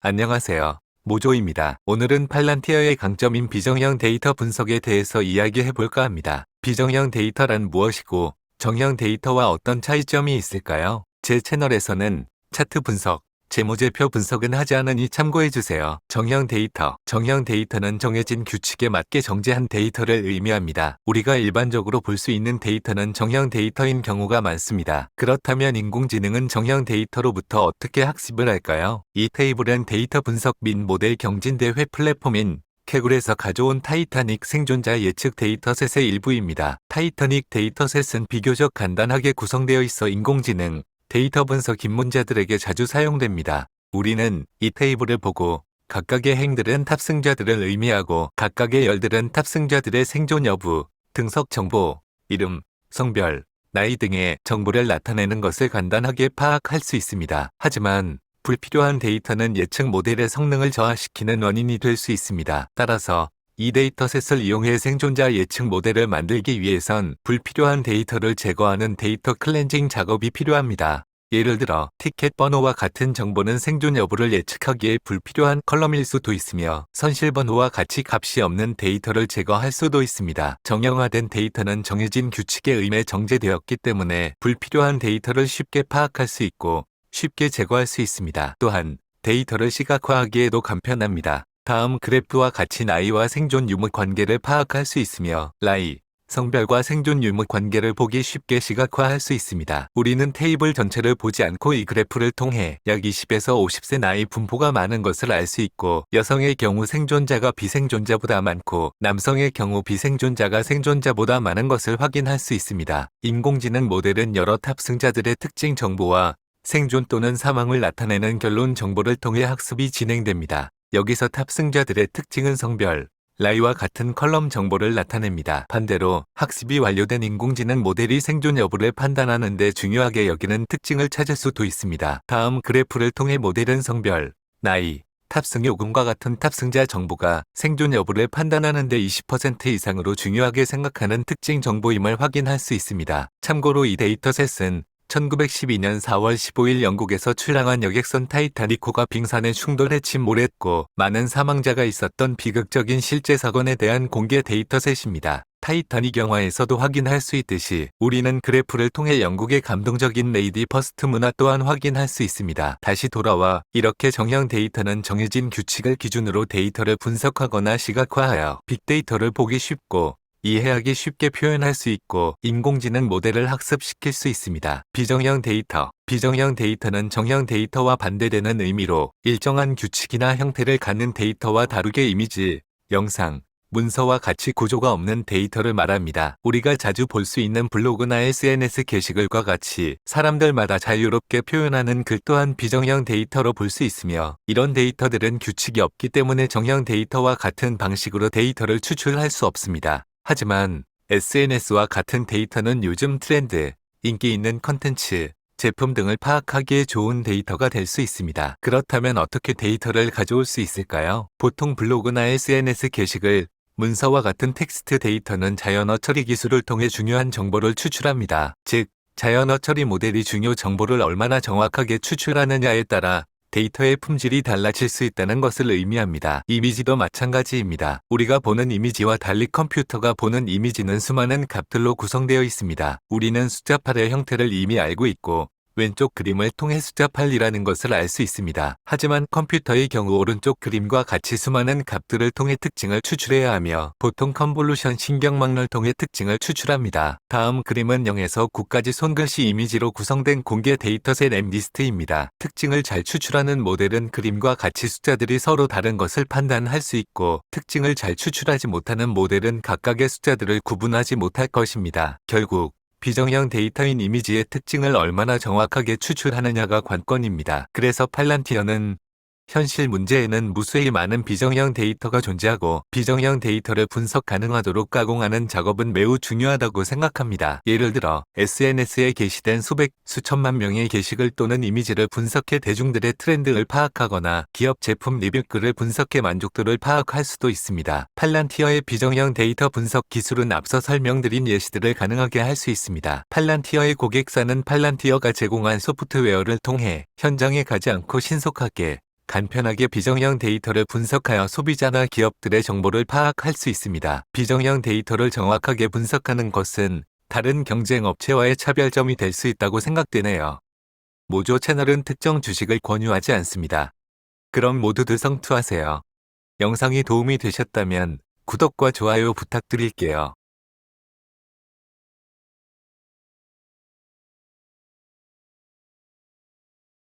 안녕하세요. 모조입니다. 오늘은 팔란티어의 강점인 비정형 데이터 분석에 대해서 이야기해 볼까 합니다. 비정형 데이터란 무엇이고 정형 데이터와 어떤 차이점이 있을까요? 제 채널에서는 차트 분석, 재무제표 분석은 하지 않으니 참고해 주세요. 정형 데이터. 정형 데이터는 정해진 규칙에 맞게 정제한 데이터를 의미합니다. 우리가 일반적으로 볼 수 있는 데이터는 정형 데이터인 경우가 많습니다. 그렇다면 인공지능은 정형 데이터로부터 어떻게 학습을 할까요? 이 테이블은 데이터 분석 및 모델 경진 대회 플랫폼인 캐굴에서 가져온 타이타닉 생존자 예측 데이터셋의 일부입니다. 타이타닉 데이터셋은 비교적 간단하게 구성되어 있어 인공지능, 데이터 분석 입문자들에게 자주 사용됩니다. 우리는 이 테이블을 보고 각각의 행들은 탑승자들을 의미하고 각각의 열들은 탑승자들의 생존 여부, 등석 정보, 이름, 성별, 나이 등의 정보를 나타내는 것을 간단하게 파악할 수 있습니다. 하지만 불필요한 데이터는 예측 모델의 성능을 저하시키는 원인이 될 수 있습니다. 따라서 이 데이터셋을 이용해 생존자 예측 모델을 만들기 위해선 불필요한 데이터를 제거하는 데이터 클렌징 작업이 필요합니다. 예를 들어 티켓 번호와 같은 정보는 생존 여부를 예측하기에 불필요한 컬럼일 수도 있으며 선실 번호와 같이 값이 없는 데이터를 제거할 수도 있습니다. 정형화된 데이터는 정해진 규칙에 의해 정제되었기 때문에 불필요한 데이터를 쉽게 파악할 수 있고 쉽게 제거할 수 있습니다. 또한 데이터를 시각화하기에도 간편합니다. 다음 그래프와 같이 나이와 생존 유무 관계를 파악할 수 있으며 나이, 성별과 생존 유무 관계를 보기 쉽게 시각화할 수 있습니다. 우리는 테이블 전체를 보지 않고 이 그래프를 통해 약 20에서 50세 나이 분포가 많은 것을 알 수 있고 여성의 경우 생존자가 비생존자보다 많고 남성의 경우 비생존자가 생존자보다 많은 것을 확인할 수 있습니다. 인공지능 모델은 여러 탑승자들의 특징 정보와 생존 또는 사망을 나타내는 결론 정보를 통해 학습이 진행됩니다. 여기서 탑승자들의 특징은 성별, 나이와 같은 컬럼 정보를 나타냅니다. 반대로 학습이 완료된 인공지능 모델이 생존 여부를 판단하는 데 중요하게 여기는 특징을 찾을 수도 있습니다. 다음 그래프를 통해 모델은 성별, 나이, 탑승 요금과 같은 탑승자 정보가 생존 여부를 판단하는 데 20% 이상으로 중요하게 생각하는 특징 정보임을 확인할 수 있습니다. 참고로 이 데이터셋은 1912년 4월 15일 영국에서 출항한 여객선 타이타니코가 빙산에 충돌해 침몰했고 많은 사망자가 있었던 비극적인 실제 사건에 대한 공개 데이터셋입니다. 타이타닉 영화에서도 확인할 수 있듯이 우리는 그래프를 통해 영국의 감동적인 레이디 퍼스트 문화 또한 확인할 수 있습니다. 다시 돌아와 이렇게 정형 데이터는 정해진 규칙을 기준으로 데이터를 분석하거나 시각화하여 빅데이터를 보기 쉽고 이해하기 쉽게 표현할 수 있고 인공지능 모델을 학습시킬 수 있습니다. 비정형 데이터. 비정형 데이터는 정형 데이터와 반대되는 의미로 일정한 규칙이나 형태를 갖는 데이터와 다르게 이미지, 영상, 문서와 같이 구조가 없는 데이터를 말합니다. 우리가 자주 볼 수 있는 블로그나 SNS 게시글과 같이 사람들마다 자유롭게 표현하는 글 또한 비정형 데이터로 볼 수 있으며 이런 데이터들은 규칙이 없기 때문에 정형 데이터와 같은 방식으로 데이터를 추출할 수 없습니다. 하지만 SNS와 같은 데이터는 요즘 트렌드, 인기 있는 컨텐츠, 제품 등을 파악하기에 좋은 데이터가 될 수 있습니다. 그렇다면 어떻게 데이터를 가져올 수 있을까요? 보통 블로그나 SNS 게시글, 문서와 같은 텍스트 데이터는 자연어 처리 기술을 통해 중요한 정보를 추출합니다. 즉, 자연어 처리 모델이 중요 정보를 얼마나 정확하게 추출하느냐에 따라 데이터의 품질이 달라질 수 있다는 것을 의미합니다. 이미지도 마찬가지입니다. 우리가 보는 이미지와 달리 컴퓨터가 보는 이미지는 수많은 값들로 구성되어 있습니다. 우리는 숫자 8의 형태를 이미 알고 있고 왼쪽 그림을 통해 숫자 8이라는 것을 알 수 있습니다. 하지만 컴퓨터의 경우 오른쪽 그림과 같이 수많은 값들을 통해 특징을 추출해야 하며 보통 컨볼루션 신경망을 통해 특징을 추출합니다. 다음 그림은 0에서 9까지 손글씨 이미지로 구성된 공개 데이터셋 엠리스트입니다. 특징을 잘 추출하는 모델은 그림과 같이 숫자들이 서로 다른 것을 판단할 수 있고 특징을 잘 추출하지 못하는 모델은 각각의 숫자들을 구분하지 못할 것입니다. 결국 비정형 데이터인 이미지의 특징을 얼마나 정확하게 추출하느냐가 관건입니다. 그래서 팔란티어는 현실 문제에는 무수히 많은 비정형 데이터가 존재하고 비정형 데이터를 분석 가능하도록 가공하는 작업은 매우 중요하다고 생각합니다. 예를 들어 SNS에 게시된 수백, 수천만 명의 게시글 또는 이미지를 분석해 대중들의 트렌드를 파악하거나 기업 제품 리뷰글을 분석해 만족도를 파악할 수도 있습니다. 팔란티어의 비정형 데이터 분석 기술은 앞서 설명드린 예시들을 가능하게 할 수 있습니다. 팔란티어의 고객사는 팔란티어가 제공한 소프트웨어를 통해 현장에 가지 않고 신속하게 간편하게 비정형 데이터를 분석하여 소비자나 기업들의 정보를 파악할 수 있습니다. 비정형 데이터를 정확하게 분석하는 것은 다른 경쟁 업체와의 차별점이 될 수 있다고 생각되네요. 모조 채널은 특정 주식을 권유하지 않습니다. 그럼 모두들 성투하세요. 영상이 도움이 되셨다면 구독과 좋아요 부탁드릴게요.